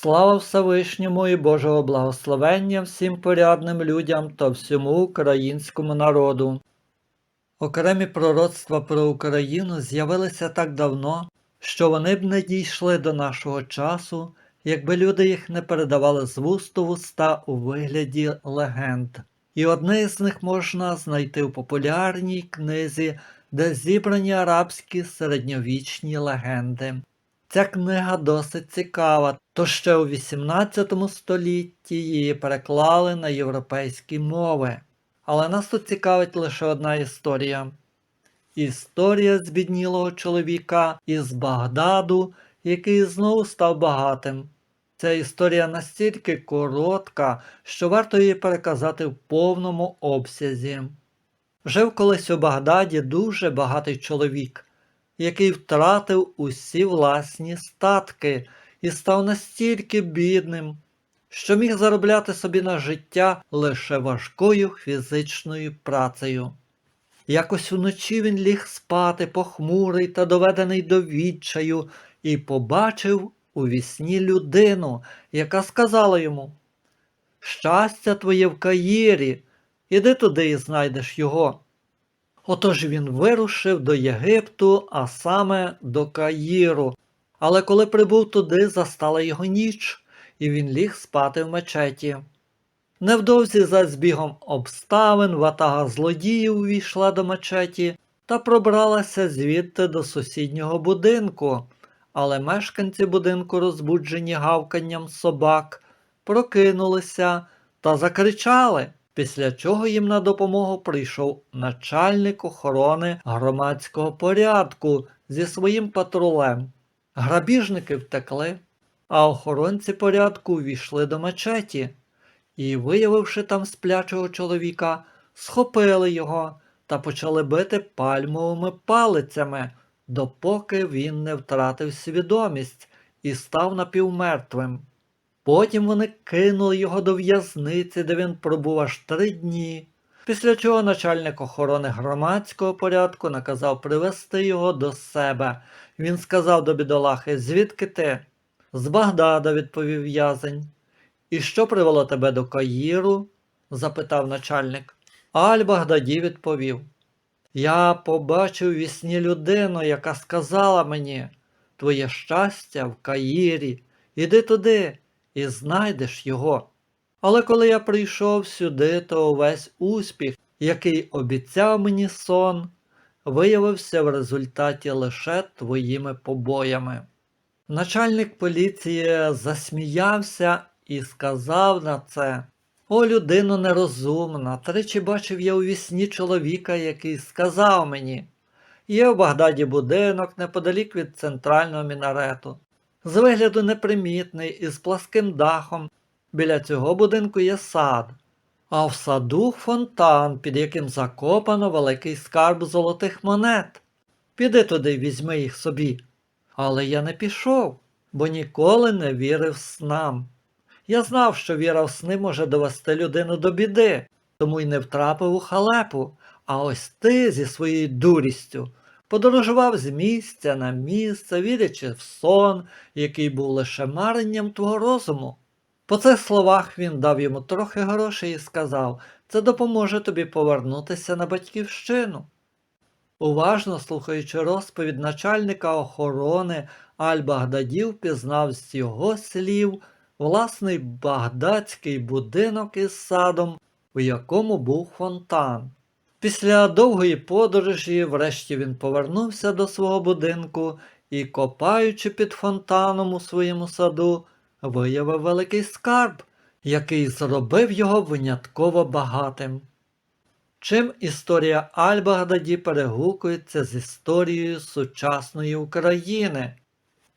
Слава Всевишньому і Божого благословення всім порядним людям та всьому українському народу. Окремі пророцтва про Україну з'явилися так давно, що вони б не дійшли до нашого часу, якби люди їх не передавали з вуст у вуста у вигляді легенд. І одне з них можна знайти у популярній книзі, де зібрані арабські середньовічні легенди. Ця книга досить цікава, то ще у XVIII столітті її переклали на європейські мови. Але нас тут цікавить лише одна історія. Історія збіднілого чоловіка із Багдаду, який знову став багатим. Ця історія настільки коротка, що варто її переказати в повному обсязі. Жив колись у Багдаді дуже багатий чоловік, який втратив усі власні статки і став настільки бідним, що міг заробляти собі на життя лише важкою фізичною працею. Якось вночі він ліг спати похмурий та доведений до відчаю, і побачив у вісні людину, яка сказала йому Щастя твоє в Каїрі, іди туди і знайдеш його. Отож він вирушив до Єгипту, а саме до Каїру. Але коли прибув туди, застала його ніч, і він ліг спати в мечеті. Невдовзі за збігом обставин ватага злодіїв увійшла до мечеті та пробралася звідти до сусіднього будинку, але мешканці будинку, розбуджені гавканням собак, прокинулися та закричали, після чого їм на допомогу прийшов начальник охорони громадського порядку зі своїм патрулем. Грабіжники втекли, а охоронці порядку увійшли до мечеті і, виявивши там сплячого чоловіка, схопили його та почали бити пальмовими палицями, допоки він не втратив свідомість і став напівмертвим. Потім вони кинули його до в'язниці, де він пробув аж три дні. Після чого начальник охорони громадського порядку наказав привести його до себе. Він сказав до бідолахи, звідки ти? З Багдада, відповів в'язень. І що привело тебе до Каїру? запитав начальник. Аль-Багдаді відповів. Я побачив вісні людину, яка сказала мені Твоє щастя в Каїрі, іди туди і знайдеш його. Але коли я прийшов сюди, то увесь успіх, який обіцяв мені сон, виявився в результаті лише твоїми побоями. Начальник поліції засміявся і сказав на це О, людино нерозумна, тричі бачив я у вісні чоловіка, який сказав мені Є в Багдаді будинок неподалік від центрального мінарету. З вигляду непримітний із пласким дахом. Біля цього будинку є сад, а в саду фонтан, під яким закопано великий скарб золотих монет. Піди туди візьми їх собі. Але я не пішов, бо ніколи не вірив снам. Я знав, що віра в сни може довести людину до біди, тому й не втрапив у халепу. А ось ти зі своєю дурістю подорожував з місця на місце, вірячи в сон, який був лише маренням твого розуму. По цих словах він дав йому трохи грошей і сказав це допоможе тобі повернутися на батьківщину. Уважно слухаючи розповідь начальника охорони Аль-Багдадів, пізнав з його слів власний багдадський будинок із садом, у якому був фонтан. Після довгої подорожі, врешті він повернувся до свого будинку і, копаючи під фонтаном у своєму саду, виявив великий скарб, який зробив його винятково багатим. Чим історія Аль-Багдаді перегукується з історією сучасної України?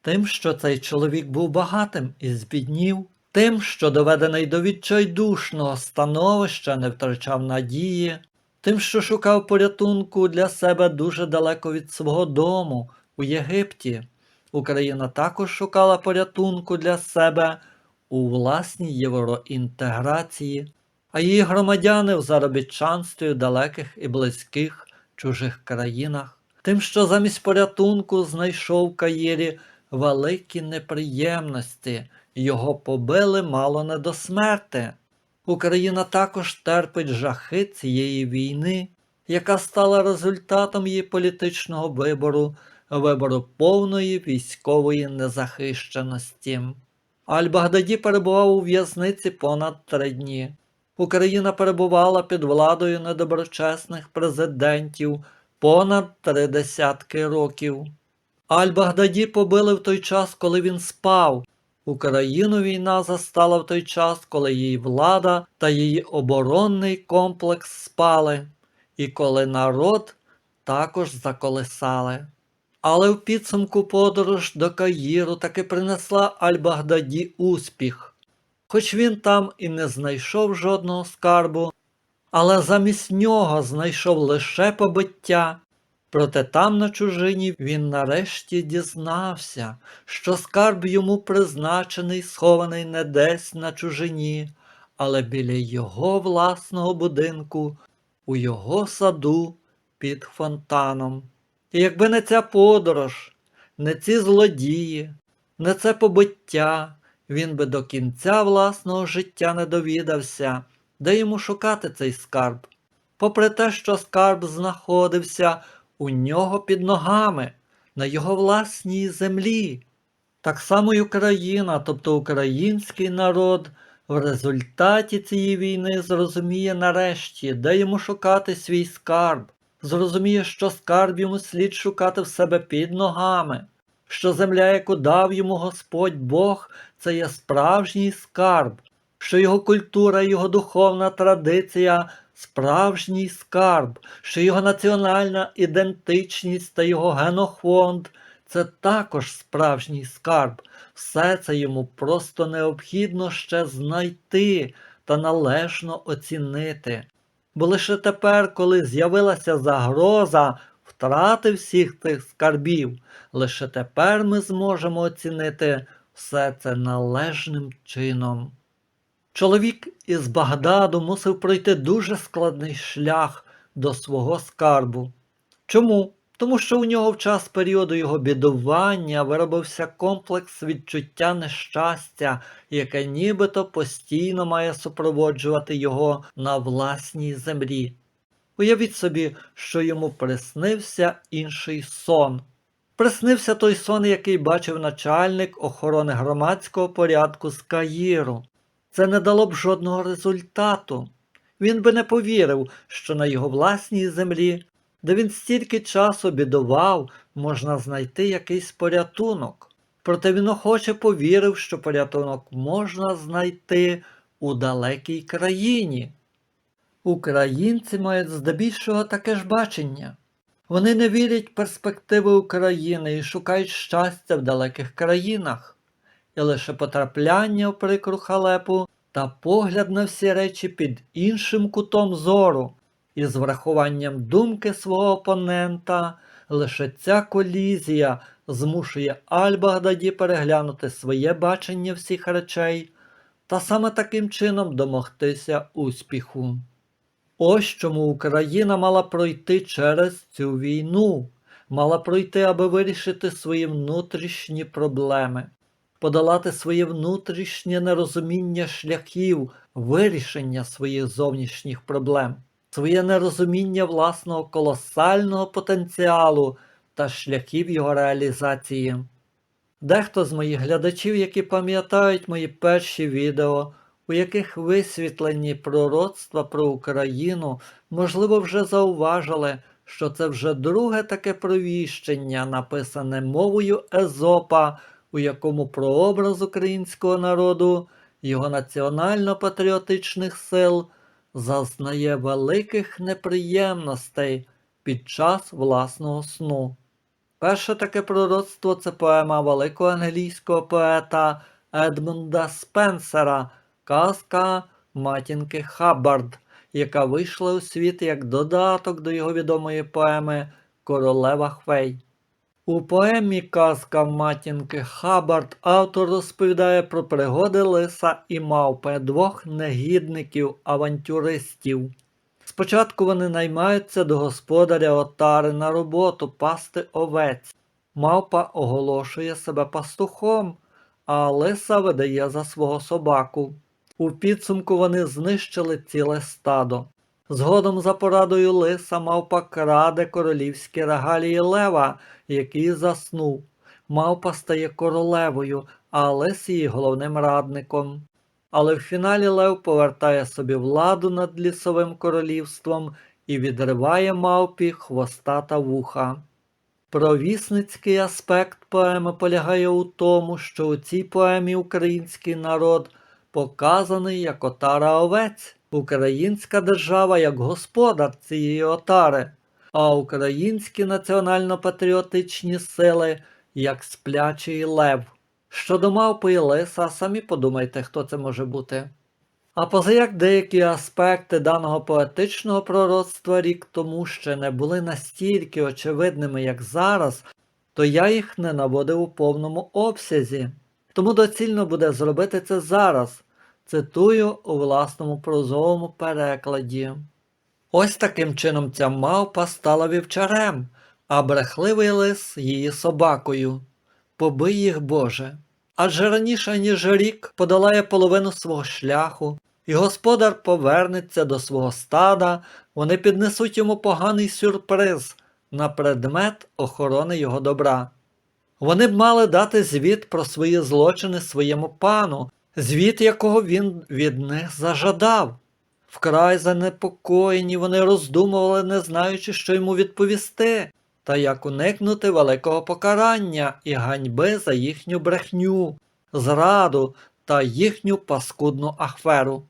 Тим, що цей чоловік був багатим і збіднів, тим, що доведений до відчайдушного становища не втрачав надії, тим, що шукав порятунку для себе дуже далеко від свого дому у Єгипті. Україна також шукала порятунку для себе у власній євроінтеграції, а її громадяни в заробітчанстві в далеких і близьких чужих країнах. Тим, що замість порятунку знайшов в Каїрі великі неприємності, його побили мало не до смерти. Україна також терпить жахи цієї війни, яка стала результатом її політичного вибору, вибору повної військової незахищеності. Аль-Багдаді перебував у в'язниці понад три дні. Україна перебувала під владою недоброчесних президентів понад три десятки років. Аль-Багдаді побили в той час, коли він спав. Україну війна застала в той час, коли її влада та її оборонний комплекс спали, і коли народ також заколисали. Але в підсумку подорож до Каїру таки принесла Аль-Багдаді успіх. Хоч він там і не знайшов жодного скарбу, але замість нього знайшов лише побиття. Проте там на чужині він нарешті дізнався, що скарб йому призначений, схований не десь на чужині, але біля його власного будинку, у його саду під фонтаном. І якби не ця подорож, не ці злодії, не це побиття, він би до кінця власного життя не довідався, де йому шукати цей скарб. Попри те, що скарб знаходився у нього під ногами, на його власній землі. Так само й Україна, тобто український народ, в результаті цієї війни зрозуміє нарешті, де йому шукати свій скарб, зрозуміє, що скарб йому слід шукати в себе під ногами, що земля, яку дав йому Господь Бог, це є справжній скарб, що його культура, його духовна традиція справжній скарб, що його національна ідентичність та його генофонд це також справжній скарб. Все це йому просто необхідно ще знайти та належно оцінити. Бо лише тепер, коли з'явилася загроза втрати всіх тих скарбів, лише тепер ми зможемо оцінити все це належним чином. Чоловік із Багдаду мусив пройти дуже складний шлях до свого скарбу. Чому? Тому що у нього в час періоду його бідування виробився комплекс відчуття нещастя, яке нібито постійно має супроводжувати його на власній землі. Уявіть собі, що йому приснився інший сон. Приснився той сон, який бачив начальник охорони громадського порядку з Каїру. Це не дало б жодного результату. Він би не повірив, що на його власній землі, де він стільки часу бідував, можна знайти якийсь порятунок. Проте він охоче повірив, що порятунок можна знайти у далекій країні. Українці мають здебільшого таке ж бачення. Вони не вірять в перспективи України і шукають щастя в далеких країнах і лише потрапляння в прикру халепу та погляд на всі речі під іншим кутом зору, і з врахуванням думки свого опонента, лише ця колізія змушує Аль-Багдаді переглянути своє бачення всіх речей та саме таким чином домогтися успіху. Ось чому Україна мала пройти через цю війну, мала пройти, аби вирішити свої внутрішні проблеми подолати своє внутрішнє нерозуміння шляхів вирішення своїх зовнішніх проблем, своє нерозуміння власного колосального потенціалу та шляхів його реалізації. Дехто з моїх глядачів, які пам'ятають мої перші відео, у яких висвітлені пророцтва про Україну, можливо, вже зауважили, що це вже друге таке провіщення, написане мовою Езопа у якому прообраз українського народу, його національно-патріотичних сил зазнає великих неприємностей під час власного сну. Перше таке пророцтво це поема великого англійського поета Едмунда Спенсера, казка матінки Хаббард, яка вийшла у світ як додаток до його відомої поеми Королева Хвей. У поемі Казка матінки Хабард автор розповідає про пригоди лиса і мавпи двох негідників авантюристів. Спочатку вони наймаються до господаря отари на роботу пасти овець. Мавпа оголошує себе пастухом, а лиса видає за свого собаку. У підсумку вони знищили ціле стадо. Згодом за порадою лиса мавпа краде королівські регалії лева, який заснув. Мавпа стає королевою, а лис її головним радником. Але в фіналі Лев повертає собі владу над лісовим королівством і відриває мавпі хвоста та вуха. Провісницький аспект поеми полягає у тому, що у цій поемі український народ показаний як отара овець, українська держава як господар цієї отари, а українські національно-патріотичні сили як сплячий лев. Щодо мавпи і лиса, самі подумайте, хто це може бути. А позаяк деякі аспекти даного поетичного пророцтва рік тому ще не були настільки очевидними, як зараз, то я їх не наводив у повному обсязі. Тому доцільно буде зробити це зараз, цитую у власному прозовому перекладі. Ось таким чином ця мавпа стала вівчарем, а брехливий лис її собакою. Побий їх Боже. Адже раніше, ніж рік, подолає половину свого шляху, і господар повернеться до свого стада, вони піднесуть йому поганий сюрприз на предмет охорони його добра. Вони б мали дати звіт про свої злочини своєму пану, звіт якого він від них зажадав. Вкрай занепокоєні вони роздумували, не знаючи, що йому відповісти, та як уникнути великого покарання і ганьби за їхню брехню, зраду та їхню паскудну ахверу.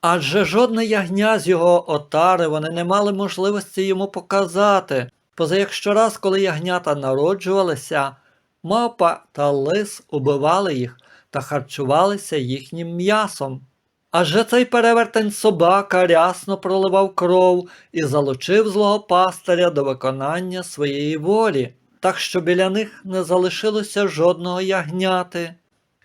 Адже жодне ягня з його отари вони не мали можливості йому показати, поза як щораз, коли ягнята народжувалися, мавпа та лис убивали їх та харчувалися їхнім м'ясом. Адже цей перевертень собака рясно проливав кров і залучив злого пастиря до виконання своєї волі, так що біля них не залишилося жодного ягняти.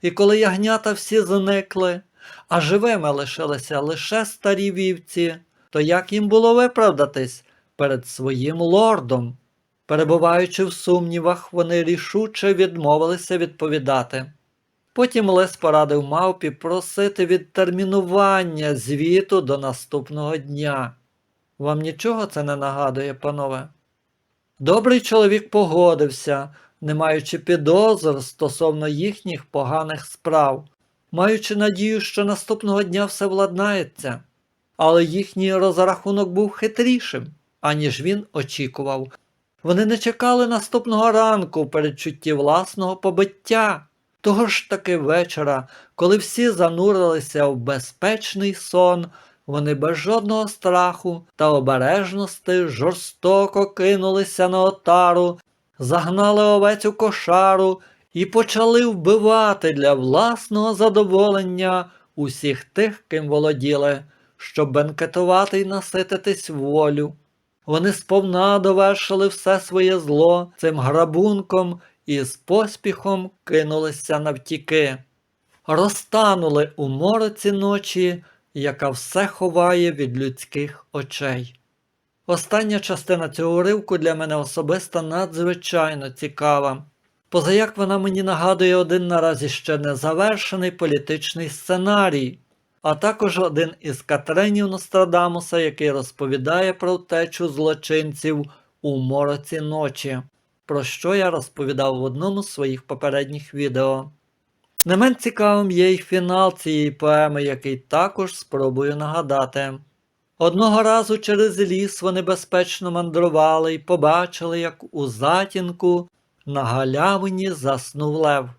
І коли ягнята всі зникли, а живими лишилися лише старі вівці, то як їм було виправдатись перед своїм лордом? Перебуваючи в сумнівах, вони рішуче відмовилися відповідати. Потім лис порадив мавпі просити відтермінування звіту до наступного дня. Вам нічого це не нагадує, панове? Добрий чоловік погодився, не маючи підозр стосовно їхніх поганих справ, маючи надію, що наступного дня все владнається. Але їхній розрахунок був хитрішим, аніж він очікував. Вони не чекали наступного ранку передчутті власного побиття. Того ж таки вечора, коли всі занурилися в безпечний сон, вони без жодного страху та обережності жорстоко кинулися на отару, загнали овець у кошару і почали вбивати для власного задоволення усіх тих, ким володіли, щоб бенкетувати й насититись волю. Вони сповна довершили все своє зло цим грабунком і з поспіхом кинулися навтіки. Розтанули у мороці ночі, яка все ховає від людських очей. Остання частина цього уривку для мене особисто надзвичайно цікава. Позаяк вона мені нагадує один наразі ще не завершений політичний сценарій, а також один із Катренів Нострадамуса, який розповідає про втечу злочинців у мороці ночі, про що я розповідав в одному з своїх попередніх відео. Не менш цікавим є й фінал цієї поеми, який також спробую нагадати. Одного разу через ліс вони безпечно мандрували і побачили, як у затінку на галявині заснув лев.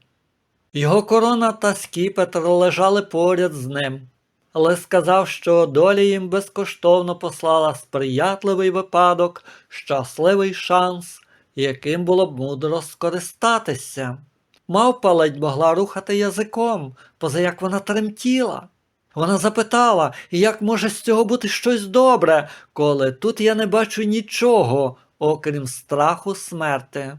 Його корона та скіпетр лежали поряд з ним, але сказав, що доля їм безкоштовно послала сприятливий випадок, щасливий шанс, яким було б мудро скористатися. Мавпа ледь могла рухати язиком, поза як вона тремтіла. Вона запитала, як може з цього бути щось добре, коли тут я не бачу нічого, окрім страху смерти.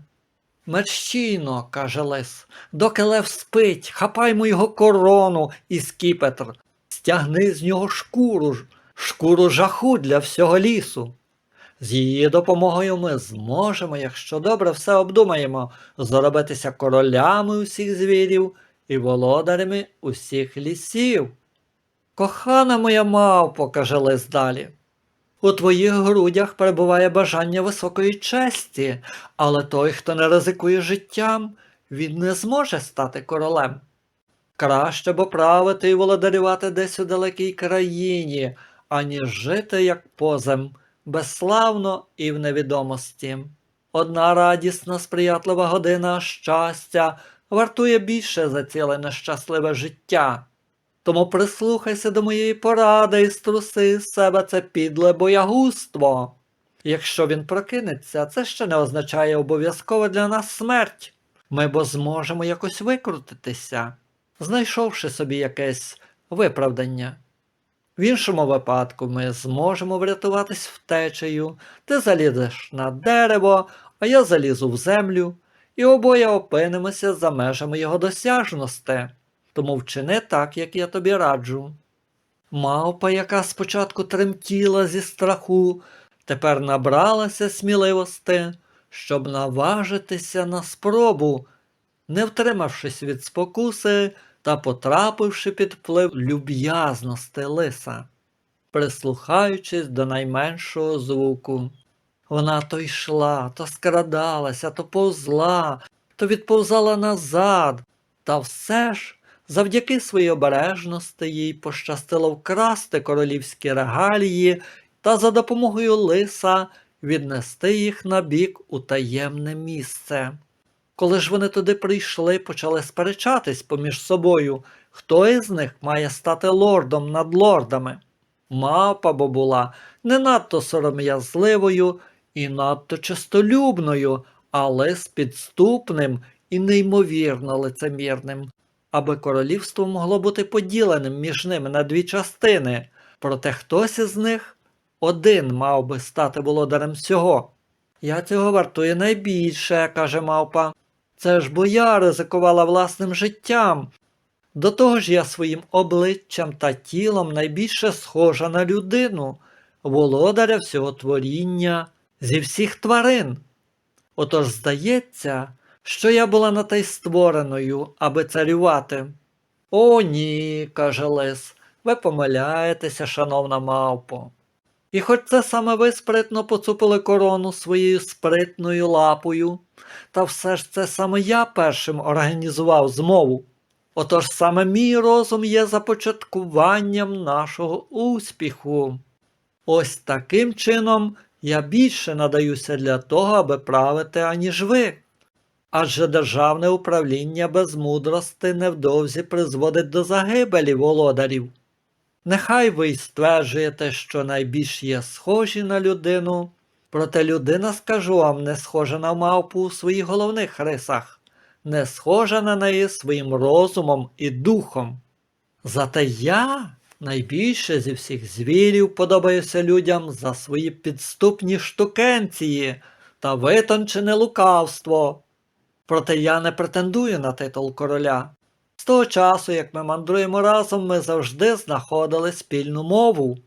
Мерщійно, каже лис, доки лев спить, хапаймо його корону і скіпетр, стягни з нього шкуру, шкуру жаху для всього лісу. З її допомогою ми зможемо, якщо добре все обдумаємо, зробитися королями усіх звірів і володарями усіх лісів. Кохана моя мавпо, каже лис далі. У твоїх грудях перебуває бажання високої честі, але той, хто не ризикує життям, він не зможе стати королем. Краще б правити і володарювати десь у далекій країні, аніж жити як позем, безславно і в невідомості. Одна радісна, сприятлива година щастя вартує більше за ціле нещасливе життя. Тому прислухайся до моєї поради і струси з себе це підле боягузтво. Якщо він прокинеться, це ще не означає обов'язково для нас смерть. Ми бо зможемо якось викрутитися, знайшовши собі якесь виправдання. В іншому випадку ми зможемо врятуватись втечею, ти залізеш на дерево, а я залізу в землю, і обоє опинимося за межами його досяжності. Тому вчини так, як я тобі раджу. Мавпа, яка спочатку тремтіла зі страху, тепер набралася сміливости, щоб наважитися на спробу, не втримавшись від спокуси та потрапивши під вплив люб'язності лиса, прислухаючись до найменшого звуку. Вона то йшла, то скрадалася, то повзла, то відповзала назад, та все ж завдяки своїй обережності їй пощастило вкрасти королівські регалії та за допомогою лиса віднести їх на бік у таємне місце. Коли ж вони туди прийшли, почали сперечатись поміж собою, хто із них має стати лордом над лордами. Мапа бо була не надто сором'язливою і надто чистолюбною, але з підступним і неймовірно лицемірним, аби королівство могло бути поділеним між ними на дві частини, проте хтось із них один мав би стати володарем всього. Я цього вартую найбільше, каже мавпа. Це ж бо я ризикувала власним життям. До того ж я своїм обличчям та тілом найбільше схожа на людину, володаря всього творіння, зі всіх тварин. Отож здається, що я була на те й створеною, аби царювати. О, ні, каже лис, ви помиляєтеся, шановна мавпо. І хоч це саме ви спритно поцупили корону своєю спритною лапою, та все ж це саме я першим організував змову. Отож саме мій розум є започаткуванням нашого успіху. Ось таким чином я більше надаюся для того, аби правити, аніж ви. Адже державне управління без мудрости невдовзі призводить до загибелі володарів. Нехай ви й стверджуєте, що найбільш є схожі на людину, проте людина, скажу вам, не схожа на мавпу у своїх головних рисах, не схожа на неї своїм розумом і духом. Зате я найбільше зі всіх звірів подобаюся людям за свої підступні штукенції та витончене лукавство. Проте я не претендую на титул короля. З того часу, як ми мандруємо разом, ми завжди знаходили спільну мову.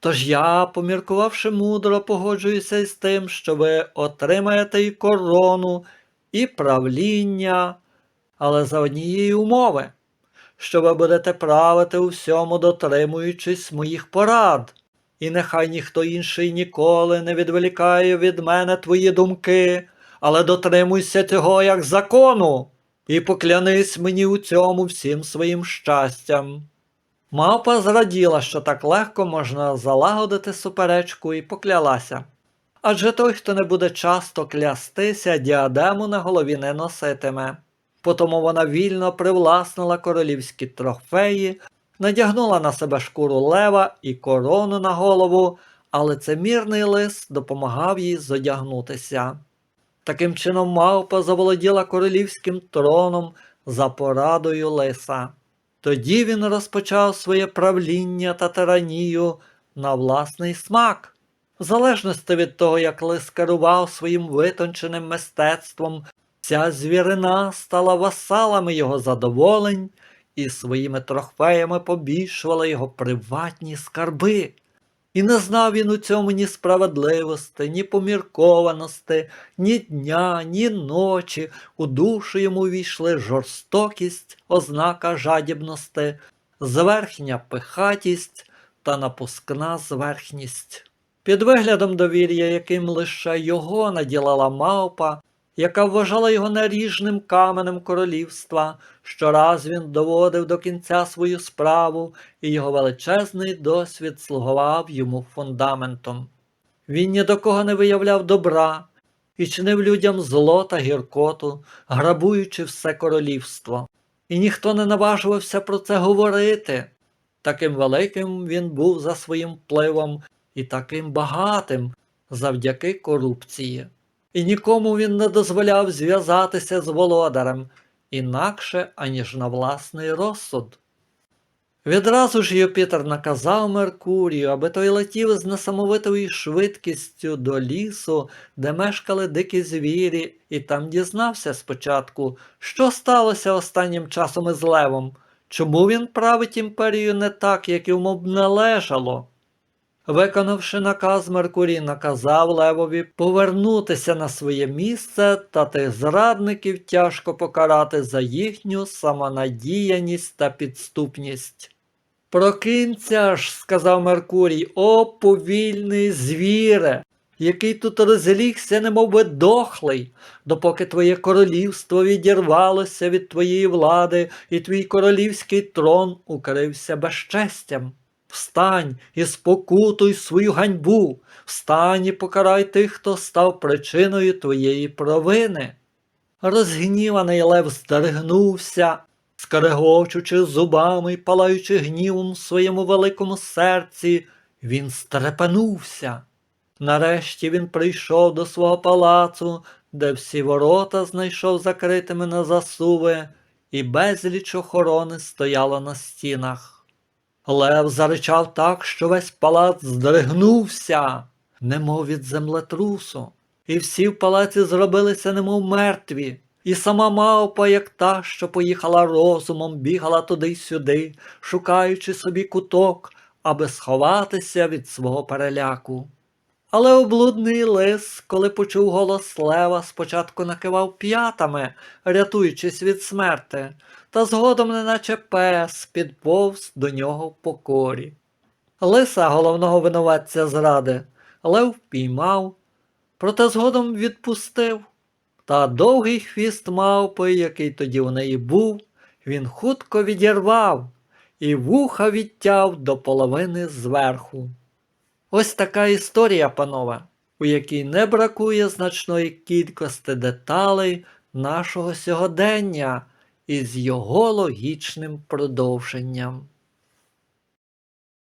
Тож я, поміркувавши мудро, погоджуюся із тим, що ви отримаєте і корону, і правління, але за однієї умови, що ви будете правити у всьому, дотримуючись моїх порад, і нехай ніхто інший ніколи не відволікає від мене твої думки, але дотримуйся цього як закону і поклянись мені у цьому всім своїм щастям. Мавпа зраділа, що так легко можна залагодити суперечку, і поклялася. Адже той, хто не буде часто клястися, діадему на голові не носитиме. Потому вона вільно привласнила королівські трофеї, надягнула на себе шкуру лева і корону на голову, але лицемірний лис допомагав їй зодягнутися. Таким чином мавпа заволоділа королівським троном за порадою лиса. Тоді він розпочав своє правління та тиранію на власний смак. В залежності від того, як лис керував своїм витонченим мистецтвом, ця звірина стала васалами його задоволень і своїми трофеями побільшувала його приватні скарби. І не знав він у цьому ні справедливості, ні поміркованості, ні дня, ні ночі. У душу йому війшли жорстокість, ознака жадібності, зверхня пихатість та напускна зверхність. Під виглядом довір'я, яким лише його наділила мавпа, яка вважала його наріжним каменем королівства, щораз він доводив до кінця свою справу, і його величезний досвід слугував йому фундаментом. Він ні до кого не виявляв добра і чинив людям зло та гіркоту, грабуючи все королівство. І ніхто не наважувався про це говорити. Таким великим він був за своїм впливом і таким багатим завдяки корупції. І нікому він не дозволяв зв'язатися з володарем інакше, аніж на власний розсуд. Відразу ж Юпітер наказав Меркурію, аби той летів з несамовитою швидкістю до лісу, де мешкали дикі звірі, і там дізнався спочатку, що сталося останнім часом із Левом, чому він править імперію не так, як йому б належало. Виконавши наказ, Меркурій наказав Левові повернутися на своє місце та тих зрадників тяжко покарати за їхню самонадіяність та підступність. Прокинься ж, сказав Меркурій, о повільний звіре, який тут розлігся, немов би дохлий, допоки твоє королівство відірвалося від твоєї влади, і твій королівський трон укрився безчестям. Встань і спокутуй свою ганьбу, встань і покарай тих, хто став причиною твоєї провини. Розгніваний лев здригнувся, скрегочучи зубами й палаючи гнівом в своєму великому серці, він стрепенувся. Нарешті він прийшов до свого палацу, де всі ворота знайшов закритими на засуви, і безліч охорони стояло на стінах. Лев заричав так, що весь палац здригнувся, немов від землетрусу, і всі в палаці зробилися немов мертві, і сама мавпа, як та, що поїхала розумом, бігала туди й сюди, шукаючи собі куток, аби сховатися від свого переляку. Але облудний лис, коли почув голос лева, спочатку накивав п'ятами, рятуючись від смерти, та згодом, неначе пес, підповз до нього в покорі. Лиса, головного винуватця зради, лев впіймав, проте згодом відпустив. Та довгий хвіст мавпи, який тоді у неї був, він хутко відірвав і вуха відтяв до половини зверху. Ось така історія, панове, у якій не бракує значної кількості деталей нашого сьогодення із його логічним продовженням.